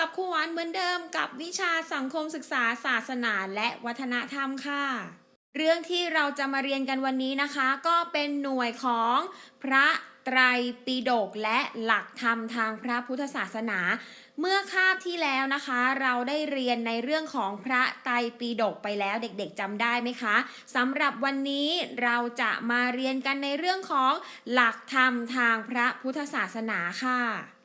กับครูหวานเหมือนเดิมกับวิชาสังคมศึกษาศาสนาและวัฒนธรรมค่ะ เรื่องที่เราจะมาเรียนกันวันนี้นะคะ ก็เป็นหน่วยของพระไตรปิฎกและหลักธรรมทางพระพุทธศาสนา เมื่อคาบที่แล้วนะคะ เราได้เรียนในเรื่องของพระไตรปิฎกไปแล้วเด็กๆจำได้ไหมคะสำหรับวันนี้เราจะมาเรียนกันในเรื่องของหลักธรรมทางพระพุทธศาสนาค่ะ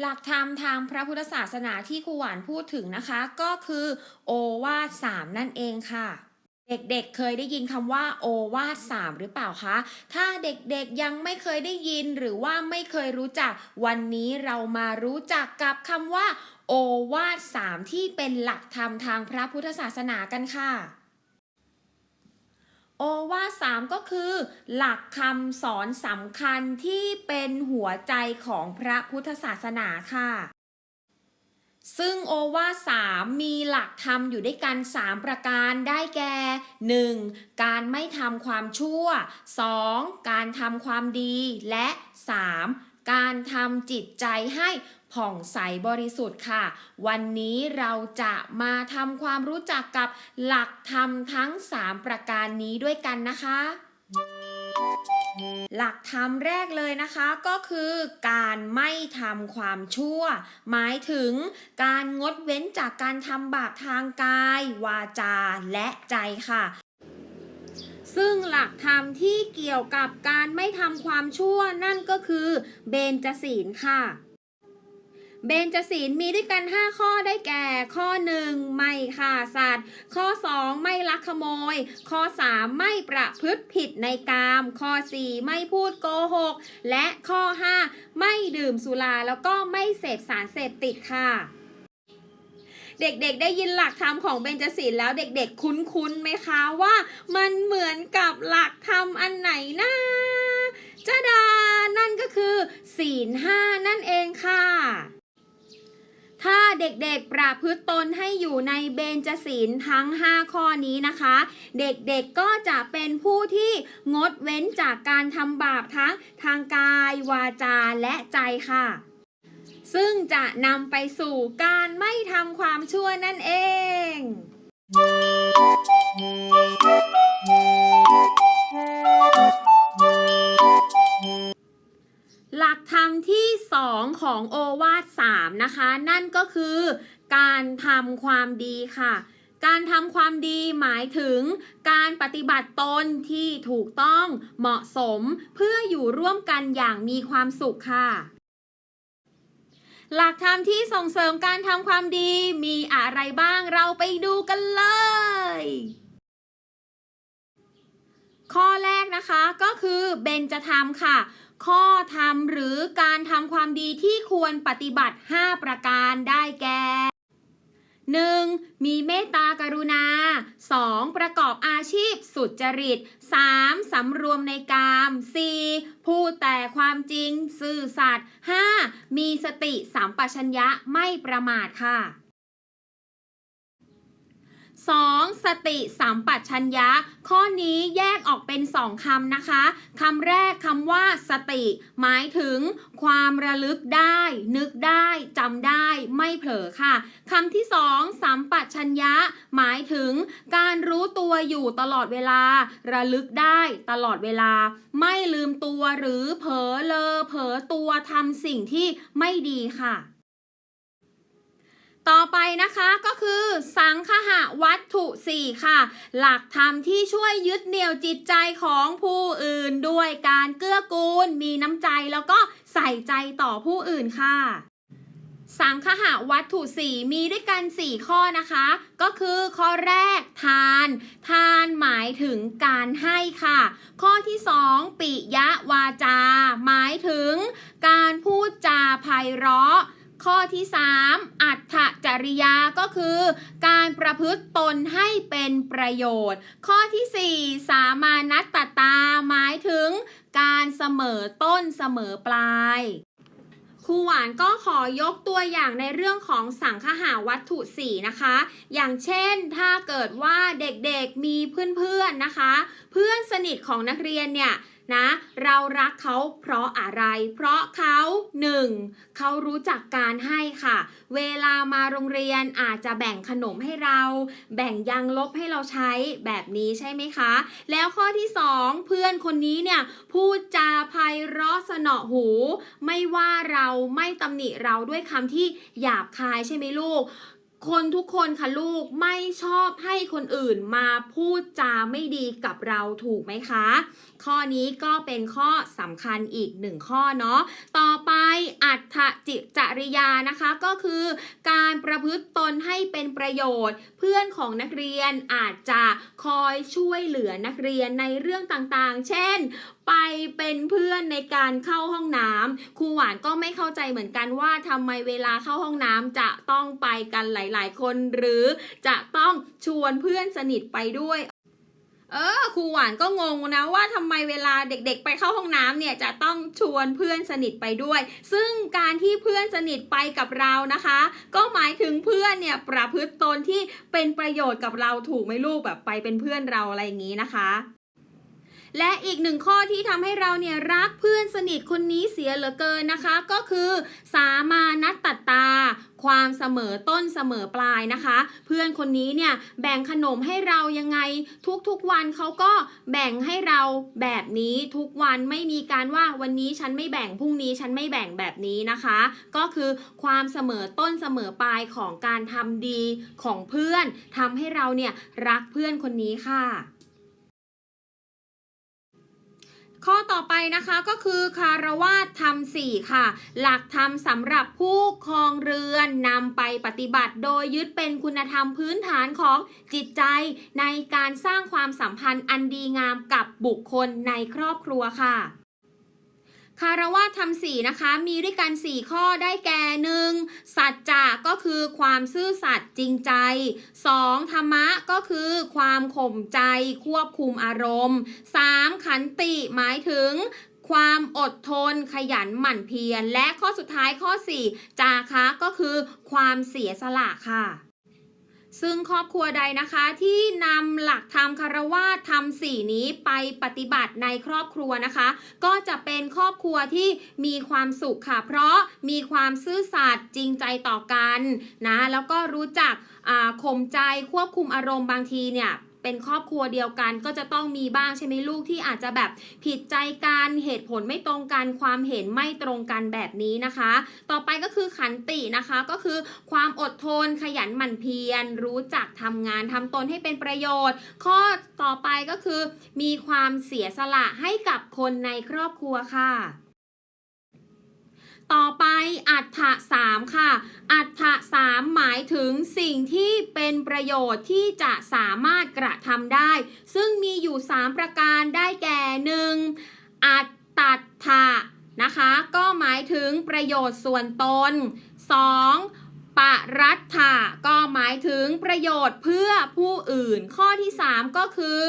หลักธรรมทางพระพุทธศาสนาที่ครูหวานพูดถึงนะคะ ก็คือโอวาทสามนั่นเองค่ะ เด็กๆเคยได้ยินคำว่าโอวาทสามหรือเปล่าคะ ถ้าเด็กๆยังไม่เคยได้ยินหรือว่าไม่เคยรู้จัก วันนี้เรามารู้จักกับคำว่า โอวาทสามที่เป็นหลักธรรมทางพระพุทธศาสนากันค่ะ อวาสามก็คือ หลักคำสอนสำคัญที่เป็นหัวใจของพระพุทธศาสนาค่ะ ซึ่งโอวาสามมีหลักธรรมอยู่ด้วยกัน 3 ประการได้แก่ 1. การไม่ทำความชั่ว 2. การทำความดีและ 3. การทำจิตใจให้ ผ่องใสบริสุทธิ์ค่ะ วันนี้เราจะมาทำความรู้จักกับหลักธรรมทั้ง 3 ประการนี้ด้วยกันนะคะ หลักธรรมแรกเลยนะคะก็คือการไม่ทำความชั่ว หมายถึงการงดเว้นจากการทำบาปทางกาย วาจาและใจค่ะซึ่งหลักธรรมที่เกี่ยวกับการไม่ทำความชั่วนั่นก็คือเบญจศีลค่ะ เบญจศีลมีด้วยกัน 5 ข้อได้แก่ข้อ 1 ไม่ฆ่าสัตว์ ข้อ 2 ไม่ลักขโมย ข้อ 3 ไม่ประพฤติผิดในกาม ข้อ 4 ไม่พูดโกหก และข้อ 5 ไม่ดื่มสุราแล้วก็ไม่เสพสารเสพติดค่ะ เด็กๆ ได้ยินหลักธรรมของเบญจศีลแล้วเด็กๆ คุ้นๆไหมคะว่ามันเหมือนกับหลักธรรมอันไหนนะจ้าดานั่นก็คือศีลห้านั่นเองค่ะ ถ้าเด็กๆ ประพฤติตนให้อยู่ในเบญจศีลทั้ง 5 ข้อนี้นะคะ เด็กๆก็จะเป็นผู้ที่งดเว้นจากการทำบาปทั้งทางกาย วาจาและใจค่ะ ซึ่งจะนำไปสู่การไม่ทำความชั่วนั่นเอง หลักธรรมที่ 2 ของโอวาท3นะคะ นั่นก็คือการทำความดีค่ะ การทำความดีหมายถึงการปฏิบัติตนที่ถูกต้องเหมาะสมเพื่ออยู่ร่วมกันอย่างมีความสุขค่ะ หลักธรรมที่ส่งเสริมการทำความดีมีอะไรบ้างเราไปดูกันเลยข้อแรกนะคะก็คือเบญจธรรมค่ะ ข้อธรรมหรือการทำความดีที่ควรปฏิบัติ 5 ประการได้แก่ 1. มีเมตตากรุณา 2. ประกอบอาชีพสุจริต 3. สำรวมในกาม 4. พูดแต่ความจริง ซื่อสัตย์ 5. มีสติสัมปชัญญะไม่ประมาทค่ะ 2. สติสัมปชัญญะ ข้อนี้แยกออกเป็น 2คำนะคะคำแรกคำว่าสติ หมายถึง ความระลึกได้ นึกได้จำได้ไม่เผลอค่ะคำที่สองสัมปชัญญะ หมายถึง การรู้ตัวอยู่ตลอดเวลา ระลึกได้ตลอดเวลา ไม่ลืมตัวหรือเผลอเลอเผลอตัวทำสิ่งที่ไม่ดีค่ะ ต่อไปนะคะก็คือสังคหะวัตถุ4ค่ะ หลักธรรมที่ช่วยยึดเหนี่ยวจิตใจของผู้อื่นด้วยการเกื้อกูล มีน้ำใจแล้วก็ใส่ใจต่อผู้อื่นค่ะ สังคหะวัตถุ4มีด้วยกัน 4 ข้อนะคะ ก็คือข้อแรกทาน ทานหมายถึงการให้ค่ะ ข้อที่ 2 ปิยะวาจา หมายถึงการพูดจาไพเราะ ข้อที่ 3 อัตถจริยาก็คือ การประพฤติตนให้เป็นประโยชน์ ข้อที่ 4 สามานัตตตาหมายถึง การเสมอต้นเสมอปลาย ครูหวานก็ขอยกตัวอย่างในเรื่องของสังคหาวัตถุ4นะคะ อย่างเช่นถ้าเกิดว่าเด็กๆมีเพื่อนๆนะคะ เพื่อนสนิทของนักเรียนเนี่ยนะเรารักเขาเพราะอะไร เพราะเขาหนึ่งเขารู้จักการให้ค่ะ เวลามาโรงเรียนอาจจะแบ่งขนมให้เรา แบ่งยางลบให้เราใช้แบบนี้ใช่ไหมคะ แล้วข้อที่สองเพื่อนคนนี้เนี่ยพูดจาไพ เราะสนอหู ไม่ว่าเราไม่ตำหนิเราด้วยคำที่หยาบคายใช่ไหมลูก คนทุกคนค่ะลูกไม่ชอบให้คนอื่นมาพูดจาไม่ดีกับเราถูกไหมคะ ข้อนี้ก็เป็นข้อสำคัญอีกหนึ่งข้อเนาะต่อไปอัตถจิจริยานะคะก็คือการประพฤติตนให้เป็นประโยชน์ เพื่อนของนักเรียนอาจจะคอยช่วยเหลือนักเรียนในเรื่องต่างๆ เช่นไปเป็นเพื่อนในการเข้าห้องน้ำครูหวานก็ไม่เข้าใจเหมือนกันว่าทำไมเวลาเข้าห้องน้ำจะต้องไปกันหลายๆ คนหรือจะต้องชวนเพื่อนสนิทไปด้วยเออครูหวานก็งงนะว่าทำไมเวลาเด็กๆ ไปเข้าห้องน้ำเนี่ยจะต้องชวนเพื่อนสนิทไปด้วย ซึ่งการที่เพื่อนสนิทไปกับเรานะคะ ก็หมายถึงเพื่อนเนี่ยประพฤติตนที่เป็นประโยชน์กับเราถูกไหมลูกแบบไปเป็นเพื่อนเราอะไรอย่างนี้นะคะ และอีกหนึ่งข้อที่ทำให้เราเนี่ยรักเพื่อนสนิทคนนี้เสียเหลือเกินนะคะ ก็คือ สามานัตตตา ความเสมอต้นเสมอปลายนะคะ เพื่อนคนนี้เนี่ยแบ่งขนมให้เรายังไงทุกๆวันเขาก็แบ่งให้เราแบบนี้ทุกวันไม่มีการว่าวันนี้ฉันไม่แบ่งพรุ่งนี้ฉันไม่แบ่งแบบนี้นะคะ ก็คือความเสมอต้นเสมอปลายของการทำดีของเพื่อนทำให้เราเนี่ยรักเพื่อนคนนี้ค่ะ ข้อต่อไปนะคะก็คือคารวาสธรรมสี่ค่ะ หลักธรรมสำหรับผู้ครองเรือนนำไปปฏิบัติ โดยยึดเป็นคุณธรรมพื้นฐานของจิตใจ ในการสร้างความสัมพันธ์อันดีงามกับบุคคลในครอบครัวค่ะ คารวะธรรมสี่นะคะ มีด้วยกัน 4 ข้อได้แก่หนึ่งสัจจะก็คือความซื่อสัตย์จริงใจ 2. ธรรมะก็คือความข่มใจควบคุมอารมณ์ 3. ขันติหมายถึงความอดทนขยันหมั่นเพียร และข้อสุดท้ายข้อ 4 จาคะก็คือความเสียสละค่ะ ซึ่งครอบครัวใดนะคะที่นำหลักธรรมคารวาสธรรมสี่นี้ไปปฏิบัติในครอบครัวนะคะ ก็จะเป็นครอบครัวที่มีความสุขค่ะ เพราะมีความซื่อสัตย์จริงใจต่อกันนะแล้วก็รู้จักข่มใจควบคุมอารมณ์บางทีเนี่ย เป็นครอบครัวเดียวกันก็จะต้องมีบ้างใช่ไหมลูกที่อาจจะแบบผิดใจกันเหตุผลไม่ตรงกันความเห็นไม่ตรงกันแบบนี้นะคะ ต่อไปก็คือขันตินะคะก็คือความอดทนขยันหมั่นเพียร รู้จักทำงานทำตนให้เป็นประโยชน์ ข้อต่อไปก็คือ มีความเสียสละให้กับคนในครอบครัวค่ะต่อไปอัฏฐะสามค่ะ อัามหมายถึงสิ่งที่เป็นประโยชน์ที่จะสามารถกระทำได้ ซึ่งมีอยู่ 3 ประการได้แก่หนึ่งอัตตัถะนะคะ ก็หมายถึงประโยชน์ส่วนตน 2. ปรัตถะก็หมายถึงประโยชน์เพื่อผู้อื่น ข้อที่ 3 ก็คือ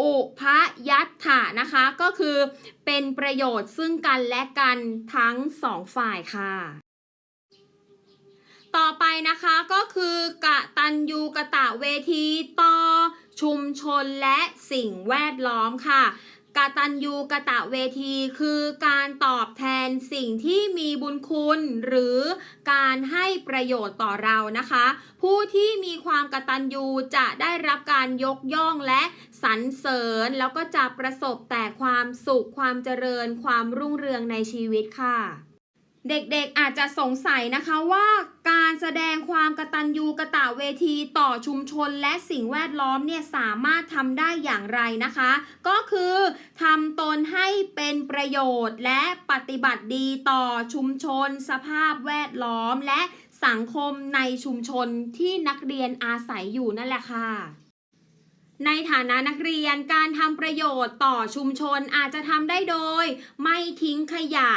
อุพยัตถะนะคะ ก็คือเป็นประโยชน์ซึ่งกันและกันทั้งสองฝ่ายค่ะ ต่อไปนะคะก็คือกะตันยูกะตะเวทีต่อชุมชนและสิ่งแวดล้อมค่ะกะตันยูกะตะเวทีคือการตอบแทนสิ่งที่มีบุญคุณ หรือการให้ประโยชน์ต่อเรานะคะ ผู้ที่มีความกตัญญูจะได้รับการยกย่องและสรรเสริญ แล้วก็จะประสบแต่ความสุขความเจริญความรุ่งเรืองในชีวิตค่ะ เด็กๆอาจจะสงสัยนะคะว่าการแสดงความกระตัญญูกระตะเวทีต่อชุมชนและสิ่งแวดล้อมเนี่ยสามารถทำได้อย่างไรนะคะ ก็คือทำตนให้เป็นประโยชน์และปฏิบัติดีต่อชุมชน สภาพแวดล้อม และสังคมในชุมชนที่นักเรียนอาศัยอยู่นั่นแหละค่ะในฐานะนักเรียนการทำประโยชน์ต่อชุมชนอาจจะทำได้โดย ไม่ทิ้งขยะ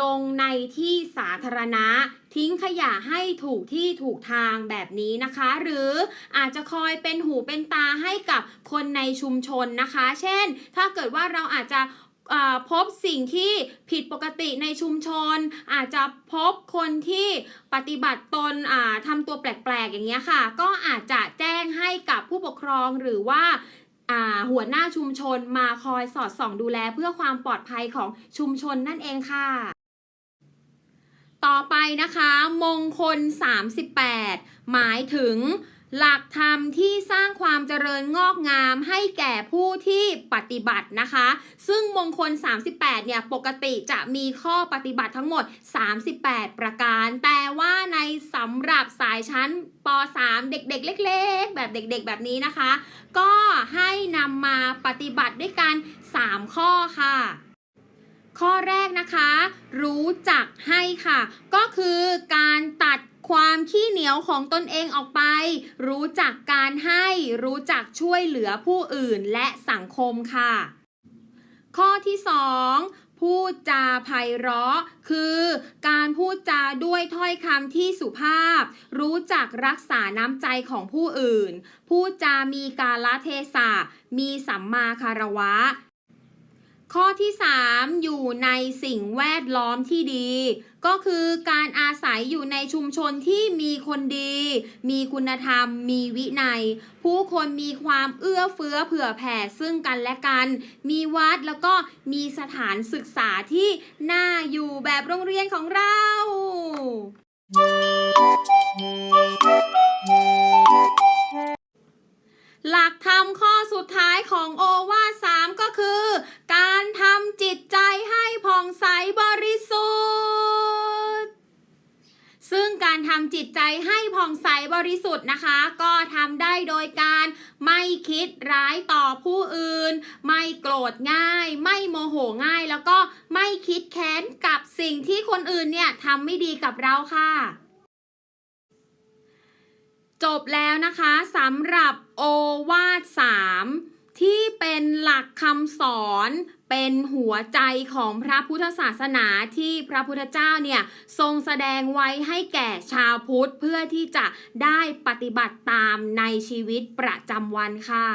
ลงในที่สาธารณะ ทิ้งขยะให้ถูกที่ถูกทางแบบนี้นะคะ หรืออาจจะคอยเป็นหูเป็นตาให้กับคนในชุมชนนะคะ เช่น ถ้าเกิดว่าเราอาจจะพบสิ่งที่ผิดปกติในชุมชน อาจจะพบคนที่ปฏิบัติตนอ่าทำตัวแปลกๆอย่างเงี้ยค่ะ ก็อาจจะแจ้งให้กับผู้ปกครองหรือว่าหัวหน้าชุมชนมาคอยสอดส่องดูแลเพื่อความปลอดภัยของชุมชนนั่นเองค่ะ ต่อไปนะคะ มงคล 38 หมายถึง หลักธรรมที่สร้างความเจริญงอกงามให้แก่ผู้ที่ปฏิบัตินะคะ ซึ่งมงคล 38 เนี่ย ปกติจะมีข้อปฏิบัติทั้งหมด 38 ประการ แต่ว่าในสำหรับสายชั้นป .3 เด็ก ๆ เล็ก ๆ แบบเด็ก ๆ แบบนี้นะคะ ก็ให้นำมาปฏิบัติด้วยกัน 3 ข้อค่ะ ข้อแรกนะคะ รู้จักให้ค่ะ ก็คือการตัดความขี้เหนียวของตนเองออกไป รู้จักการให้ รู้จักช่วยเหลือผู้อื่นและสังคมค่ะ ข้อที่ 2พูดจาไพเราะ คือการพูดจาด้วยถ้อยคำที่สุภาพ รู้จักรักษาน้ำใจของผู้อื่น พูดจามีกาลเทศะ มีสัมมาคารวะ ข้อที่ 3 อยู่ในสิ่งแวดล้อมที่ดี ก็คือการอาศัยอยู่ในชุมชนที่มีคนดี มีคุณธรรม มีวินัย ผู้คนมีความเอื้อเฟื้อเผื่อแผ่ซึ่งกันและกัน มีวัดแล้วก็มีสถานศึกษาที่น่าอยู่แบบโรงเรียนของเราหลักธรรมข้อสุดท้ายของโอวาส ทำจิตใจให้ผ่องใสบริสุทธิ์นะคะ ก็ทำได้โดยการไม่คิดร้ายต่อผู้อื่น ไม่โกรธง่าย ไม่โมโหง่าย แล้วก็ไม่คิดแค้นกับสิ่งที่คนอื่นเนี่ยทำไม่ดีกับเราค่ะ จบแล้วนะคะสำหรับโอวาท3ที่เป็นหลักคำสอน เป็นหัวใจของพระพุทธศาสนาที่พระพุทธเจ้าเนี่ยทรงแสดงไว้ให้แก่ชาวพุทธเพื่อที่จะได้ปฏิบัติตามในชีวิตประจำวันค่ะ